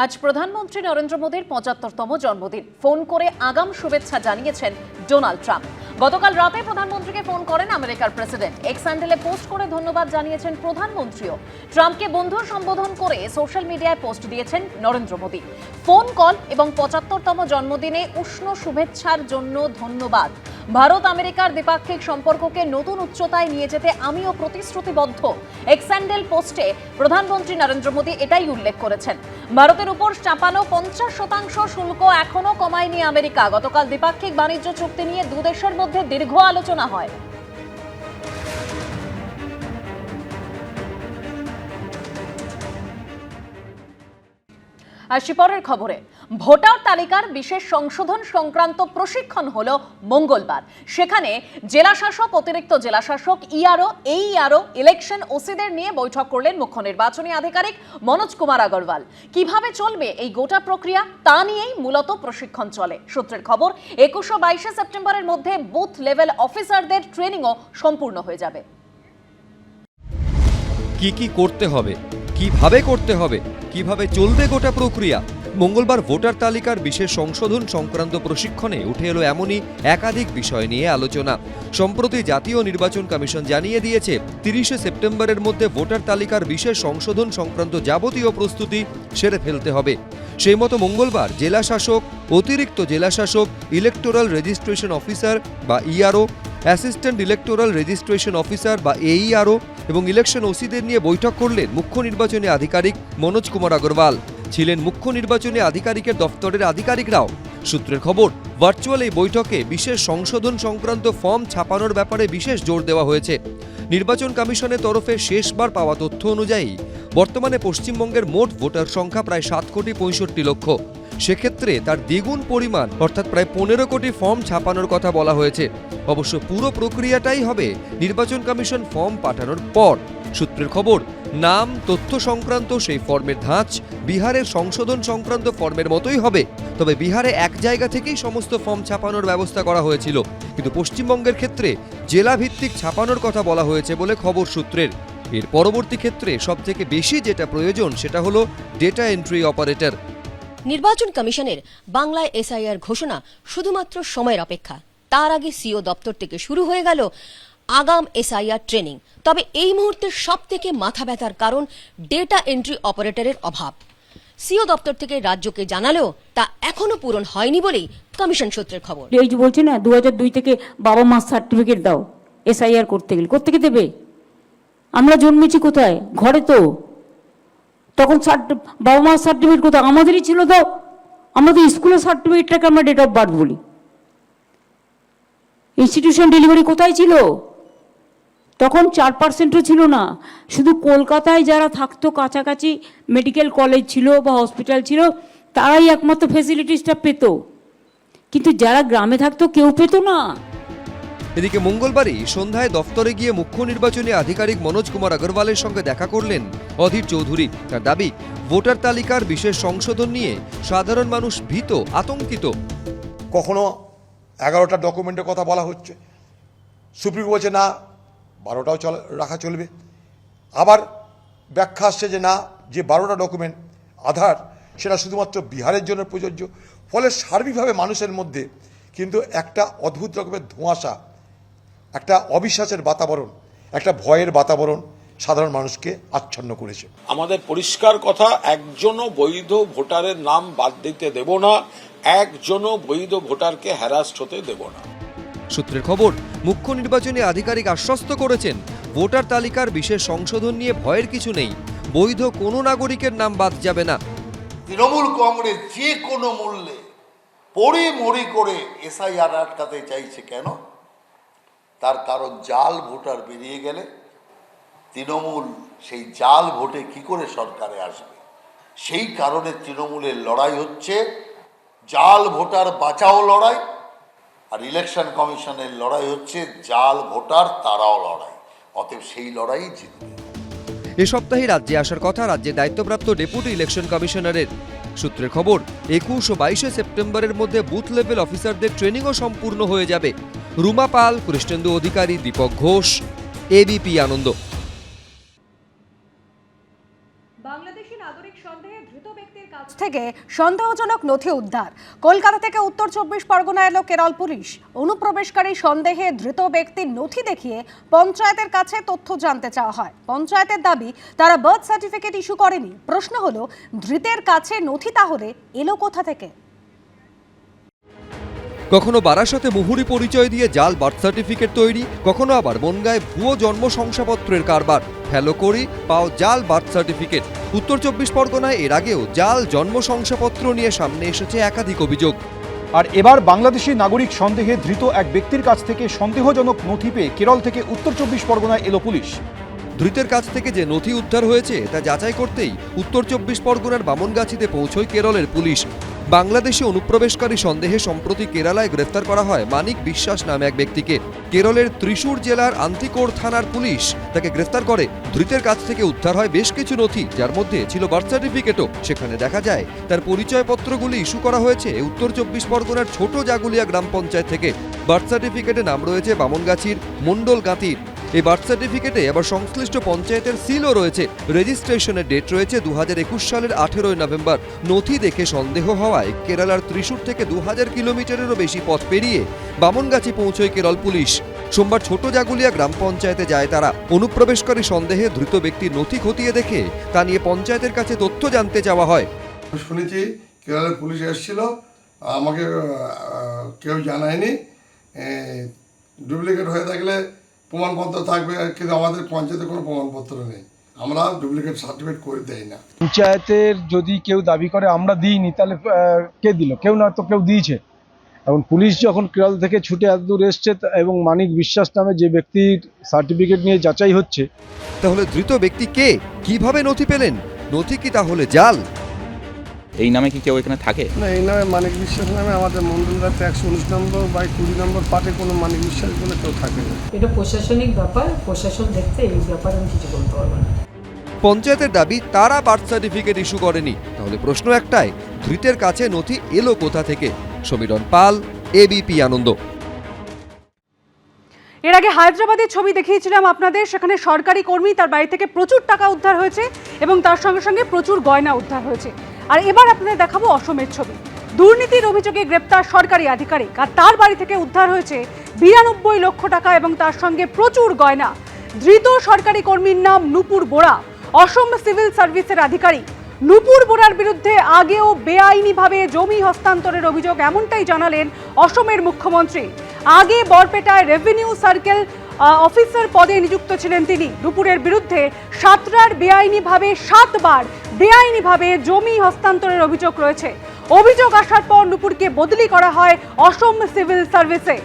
আজ প্রধানমন্ত্রী নরেন্দ্র মোদীর পঁচাত্তরতম জন্মদিন। ফোন করে আগাম শুভেচ্ছা জানিয়েছেন ডোনাল্ড ট্রাম্প। গতকাল রাতে প্রধানমন্ত্রীকে ফোন করেন আমেরিকার প্রেসিডেন্ট। এক্স পোস্ট করে ধন্যবাদ জানিয়েছেন প্রধানমন্ত্রীও। ট্রাম্পকে বন্ধু সম্বোধন করে সোশ্যাল মিডিয়ায় পোস্ট দিয়েছেন নরেন্দ্র মোদী। ফোন কল এবং পঁচাত্তরতম জন্মদিনে উষ্ণ শুভেচ্ছার জন্য ধন্যবাদ। ভারত আমেরিকার দ্বিপাক্ষিক সম্পর্ককে নতুন উচ্চতায় নিয়ে যেতে আমিও প্রতিশ্রুতিবদ্ধ। এক্স্যান্ডেল পোস্টে প্রধানমন্ত্রী নরেন্দ্র মোদী এটাই উল্লেখ করেছেন। ভারতের উপর চাপানো পঞ্চাশ শতাংশ শুল্ক এখনও কমায়নি আমেরিকা। গতকাল দ্বিপাক্ষিক বাণিজ্য চুক্তি নিয়ে দুদেশের মধ্যে দীর্ঘ আলোচনা হয়। আসি পরের খবরে, ভোটার তালিকার বিশেষ সংশোধন সংক্রান্ত প্রশিক্ষণ হল মঙ্গলবার। সেখানে জেলাশাসক অতিরিক্ত জেলাশাসক ইআরও এই ইআরও ইলেকশন ওসিদের নিয়ে বৈঠক করলেন মুখ্য নির্বাচনী আধিকারিক মনোজ কুমার আগরওয়াল। কীভাবে চলবে এই গোটা প্রক্রিয়া, তা নিয়েই মূলত প্রশিক্ষণ চলে। সূত্রের খবর, একুশ বাইশে সেপ্টেম্বরের মধ্যে বুথ লেভেল অফিসারদের ট্রেনিংও সম্পূর্ণ হয়ে যাবে। কি কি করতে হবে? কীভাবে করতে হবে? কীভাবে চলবে গোটা প্রক্রিয়া? মঙ্গলবার ভোটার তালিকার বিশেষ সংশোধন সংক্রান্ত প্রশিক্ষণে উঠে এলো এমনই একাধিক বিষয় নিয়ে আলোচনা। সম্প্রতি জাতীয় নির্বাচন কমিশন জানিয়ে দিয়েছে, তিরিশে সেপ্টেম্বরের মধ্যে ভোটার তালিকার বিশেষ সংশোধন সংক্রান্ত যাবতীয় প্রস্তুতি সেরে ফেলতে হবে। সেই মতো মঙ্গলবার জেলা শাসক, অতিরিক্ত জেলা শাসক ইলেকটোরাল রেজিস্ট্রেশন অফিসার বা ERO assistant electoral registration officer বা এইআরও এবং ইলেকশন ওসিদের নিয়ে বৈঠক করলেন মুখ্য নির্বাচনী আধিকারিক মনোজ কুমার আগরওয়াল। ছিলেন মুখ্য নির্বাচনী আধিকারিকের দফতরের আধিকারিকরাও। সূত্রের খবর, ভার্চুয়াল এই বৈঠকে বিশেষ সংশোধন সংক্রান্ত ফর্ম ছাপানোর ব্যাপারে বিশেষ জোর দেওয়া হয়েছে। নির্বাচন কমিশনের তরফে শেষবার পাওয়া তথ্য অনুযায়ী, বর্তমানে পশ্চিমবঙ্গের মোট ভোটার সংখ্যা প্রায় সাত কোটি পঁয়ষট্টি লক্ষ। সেক্ষেত্রে তার দ্বিগুণ পরিমাণ, অর্থাৎ প্রায় পনেরো কোটি ফর্ম ছাপানোর কথা বলা হয়েছে। অবশ্য পুরো প্রক্রিয়াটাই হবে নির্বাচন কমিশন ফর্ম পাঠানোর পর। সূত্রের খবর, নাম, তথ্য সংক্রান্ত সেই ফর্মের ধাঁচ বিহারের সংশোধন সংক্রান্ত ফর্মের মতোই হবে। তবে বিহারে এক জায়গা থেকেই সমস্ত ফর্ম ছাপানোর ব্যবস্থা করা হয়েছিল। কিন্তু পশ্চিমবঙ্গের ক্ষেত্রে জেলা ভিত্তিক ছাপানোর কথা বলা হয়েছে বলে খবর সূত্রের। এর পরবর্তী ক্ষেত্রে সবথেকে বেশি যেটা প্রয়োজন সেটা হলো ডেটা এন্ট্রি অপারেটর নির্বাচন কমিশনের বাংলায় এসআইআর ঘোষণা শুধুমাত্র সময়ের অপেক্ষা। তার আগে সিও দপ্তর থেকে শুরু হয়ে গেল আগাম এসআইআর ট্রেনিং। তবে এই মুহূর্তে সব থেকে মাথা ব্যথার কারণ ডেটা এন্ট্রি অপারেটরের অভাব। সিও দপ্তর থেকে রাজ্যকে জানালেও তা এখনও পূরণ হয়নি বলেই কমিশন সূত্রের খবর। এই যে বলছে না দু দুই থেকে বাবা মা সার্টিফিকেট দাও, এসআইআর করতে গেলে। করতে কোথেকে দেবে? আমরা জন্মেছি কোথায়? ঘরে তো। তখন সার্টি- বাবা মার সার্টিফিকেট কোথায়? আমাদেরই ছিল তো। আমাদের স্কুলের সার্টিফিকেটটাকে আমরা ডেট অফ বার্থ বলি। ইনস্টিটিউশন ডেলিভারি কোথায় ছিল? তখন চার পার্সেন্টও ছিল না। শুধু কলকাতায় যারা থাকতো, কাছাকাছি মেডিকেল কলেজ ছিল বা হসপিটাল ছিল, তারাই একমাত্র ফেসিলিটিসটা পেত। কিন্তু যারা গ্রামে থাকতো, কেউ পেতো না। এদিকে মঙ্গলবারই সন্ধ্যায় দফতরে গিয়ে মুখ্য নির্বাচনী আধিকারিক মনোজ কুমার আগরওয়ালের সঙ্গে দেখা করলেন অধীর চৌধুরী। তার দাবি, ভোটার তালিকার বিশেষ সংশোধন নিয়ে সাধারণ মানুষ ভীত, আতঙ্কিত। কখনো এগারোটা ডকুমেন্টের কথা বলা হচ্ছে। সুপ্রিম বলছে, না, বারোটাও চল, রাখা চলবে। আবার ব্যাখ্যা আসছে যে, না, যে বারোটা ডকুমেন্ট, আধার, সেটা শুধুমাত্র বিহারের জন্য প্রযোজ্য। ফলে সার্বিকভাবে মানুষের মধ্যে কিন্তু একটা অদ্ভুত রকমের ধোঁয়াশা একটা অবিশ্বাসের বাতাবরণ একটা ভয়ের বাতাবরণ সাধারণ মানুষকে আচ্ছন্ন করেছে। আমাদের পরিষ্কার কথা একজনও বৈধ ভোটারের নাম বাদ দিতে দেব না একজনও বৈধ ভোটারকে হ্যারাস্ট হতে দেব না। সূত্রের খবর মুখ্য নির্বাচনী আধিকারিক আশ্বস্ত করেছেন ভোটার তালিকার বিশেষ সংশোধন নিয়ে ভয়ের কিছু নেই বৈধ কোনো নাগরিকের নাম বাদ যাবে না। তৃণমূল কংগ্রেস যে কোনো মূল্যে পড়ে মরি করে এসআইআর আটকাতে চাইছে কেন? তার কারণ জাল ভোটার বেরিয়ে গেলে তৃণমূল সেই জাল ভোটে কি করে সরকারে আসবে? সেই কারণে তৃণমূলের লড়াই হচ্ছে, জাল ভোটার বাঁচাও লড়াই আর ইলেকশন কমিশনের লড়াই হচ্ছে, জাল ভোটার তারাও লড়াই। অতএব সেই লড়াই জিতবে। এ সপ্তাহে রাজ্যে আসার কথা রাজ্যে দায়িত্বপ্রাপ্ত ডেপুটি ইলেকশন কমিশনারের। সূত্রের খবর, একুশ ও বাইশে সেপ্টেম্বরের মধ্যে বুথ লেভেল অফিসারদের ট্রেনিংও সম্পূর্ণ হয়ে যাবে। রুমা পাল, কৃষ্ণেন্দু অধিকারী, দীপক ঘোষ এবিপি আনন্দ। থেকে সন্দেহজনক নথি উদ্ধার। কলকাতা থেকে উত্তর চব্বিশ পরগনা এলো কেরল পুলিশ। অনুপ্রবেশকারী সন্দেহে ধৃত ব্যক্তির নথি দেখিয়ে পঞ্চায়েতের কাছে তথ্য জানতে চাওয়া হয়। পঞ্চায়েতের দাবি, তারা বার্থ সার্টিফিকেট ইস্যু করেনি। প্রশ্ন হলো, ধৃতের কাছে নথি তাহলে এলো কোথা থেকে? কখনো বারাসাতে মুহুরি পরিচয় দিয়ে জাল বার্থ সার্টিফিকেট তৈরি কখনো আবার বনগায় ভুয়ো জন্ম শংসাপত্রের কারবার। ফেলো করি পাও জাল বার্থ সার্টিফিকেট। উত্তর চব্বিশ পরগনায় এর আগেও জাল জন্ম শংসাপত্র নিয়ে সামনে এসেছে একাধিক অভিযোগ। আর এবার বাংলাদেশি নাগরিক সন্দেহে ধৃত এক ব্যক্তির কাছ থেকে সন্দেহজনক নথি পেয়ে কেরল থেকে উত্তর চব্বিশ পরগনায় এলো পুলিশ। ধৃতের কাছ থেকে যে নথি উদ্ধার হয়েছে তা যাচাই করতেই উত্তর চব্বিশ পরগনার বামনগাছিতে পৌঁছয় কেরলের পুলিশ। বাংলাদেশে অনুপ্রবেশকারী সন্দেহে সম্প্রতি কেরালায় গ্রেফতার করা হয় মানিক বিশ্বাস নামে এক ব্যক্তিকে। কেরলের ত্রিশূর জেলার আন্তিকোর থানার পুলিশ তাকে গ্রেফতার করে। ধৃতের কাছ থেকে উদ্ধার হয় বেশ কিছু নথি, যার মধ্যে ছিল বার্থ সার্টিফিকেটও। সেখানে দেখা যায়, তার পরিচয়পত্রগুলি ইস্যু করা হয়েছে। উত্তর চব্বিশ পরগনার ছোট জাগুলিয়া গ্রাম পঞ্চায়েত থেকে। বার্থ সার্টিফিকেটে নাম রয়েছে বামনগাছির মণ্ডল গাঁতির এই বার্থ সার্টিফিকেটে আবার সংশ্লিষ্ট পঞ্চায়েতের সিলও রয়েছে। রেজিস্ট্রেশনের ডেট রয়েছে দু একুশ সালের আঠেরোই নভেম্বর। নথি দেখে সন্দেহ হওয়ায় কেরালার ত্রিশূর থেকে দু হাজার কিলোমিটারেরও বেশি পথ পেরিয়ে বামনগাছি পৌঁছয় কেরল পুলিশ। সোমবার ছোট জাগুলিয়া গ্রাম পঞ্চায়েতে যায় তারা। অনুপ্রবেশকারী সন্দেহে ধৃত ব্যক্তির নথি খতিয়ে দেখে তা নিয়ে পঞ্চায়েতের কাছে তথ্য জানতে চাওয়া হয়। শুনেছি কেরালার পুলিশ এসেছিল। আমাকে কেউ জানায়নি। ডুপ্লিকেট হয়ে থাকলে প্রমাণপত্র থাকবে কিন্তু আমাদের পঞ্চায়েতে কোনো প্রমাণপত্র নেই। আমরা ডুপ্লিকেট সার্টিফিকেট করে দেই না। পঞ্চায়েতের যদি কেউ দাবি করে আমরা দিইনি তাহলে কে দিল? কেউ না তো কেউ দিয়েছে। এখন পুলিশ যখন কেরল থেকে ছুটে এত দূর এসছে তা- এবং মানিক বিশ্বাস নামে যে ব্যক্তির সার্টিফিকেট নিয়ে যাচাই হচ্ছে তাহলে ধৃত ব্যক্তি কে? কীভাবে নথি পেলেন? নথি কি তাহলে জাল? এই নামে কি কেউ এখানে থাকে? না এই নামে মানিক বিশ্বাস নামে আমাদের মন্ডলদাতে একশো উনিশ নম্বর বা কুড়ি নম্বর পার্টে কোনো মানিক বিশ্বাস বলে কেউ থাকে না। এটা প্রশাসনিক ব্যাপার প্রশাসন দেখতে এই ব্যাপারে আমি কিছু বলতে পারব না। পঞ্চায়েতের দাবি তারা বার্থ সার্টিফিকেট ইস্যু করেনি। তাহলে প্রশ্ন একটাই ধৃতের কাছে নথি এলো কোথা থেকে? সমীরণ পাল এবিপি আনন্দ। এর আগে হায়দ্রাবাদের ছবি দেখিয়েছিলাম আপনাদের সেখানে সরকারি কর্মী তার বাড়ি থেকে প্রচুর টাকা উদ্ধার হয়েছে এবং তার সঙ্গে সঙ্গে প্রচুর গয়না উদ্ধার হয়েছে। আর এবার আপনাদের দেখাবো অসমের ছবি। দুর্নীতির অভিযোগে গ্রেপ্তার সরকারি আধিকারিক আর তার বাড়ি থেকে উদ্ধার হয়েছে বিরানব্বই লক্ষ টাকা এবং তার সঙ্গে প্রচুর গয়না। ধৃত সরকারি কর্মীর নাম নুপুর বোরা। অসম সিভিল সার্ভিসের আধিকারিক। নুপুর বোরার বিরুদ্ধে আগেও বেআইনিভাবে জমি হস্তান্তরের অভিযোগ এমনটাই জানালেন অসমের মুখ্যমন্ত্রী। আগে বরপেটায় রেভিনিউ সার্কেল অফিসার পদে নিযুক্ত ছিলেন তিনি। দুপুরের বিরুদ্ধে সাতরার বেআইনিভাবে সাতবার বেআইনিভাবে জমি হস্তান্তরের অভিযোগ রয়েছে। অভিযোগ আসার পর নুপুরকে বদলি করা হয় অসম সিভিল সার্ভিসে।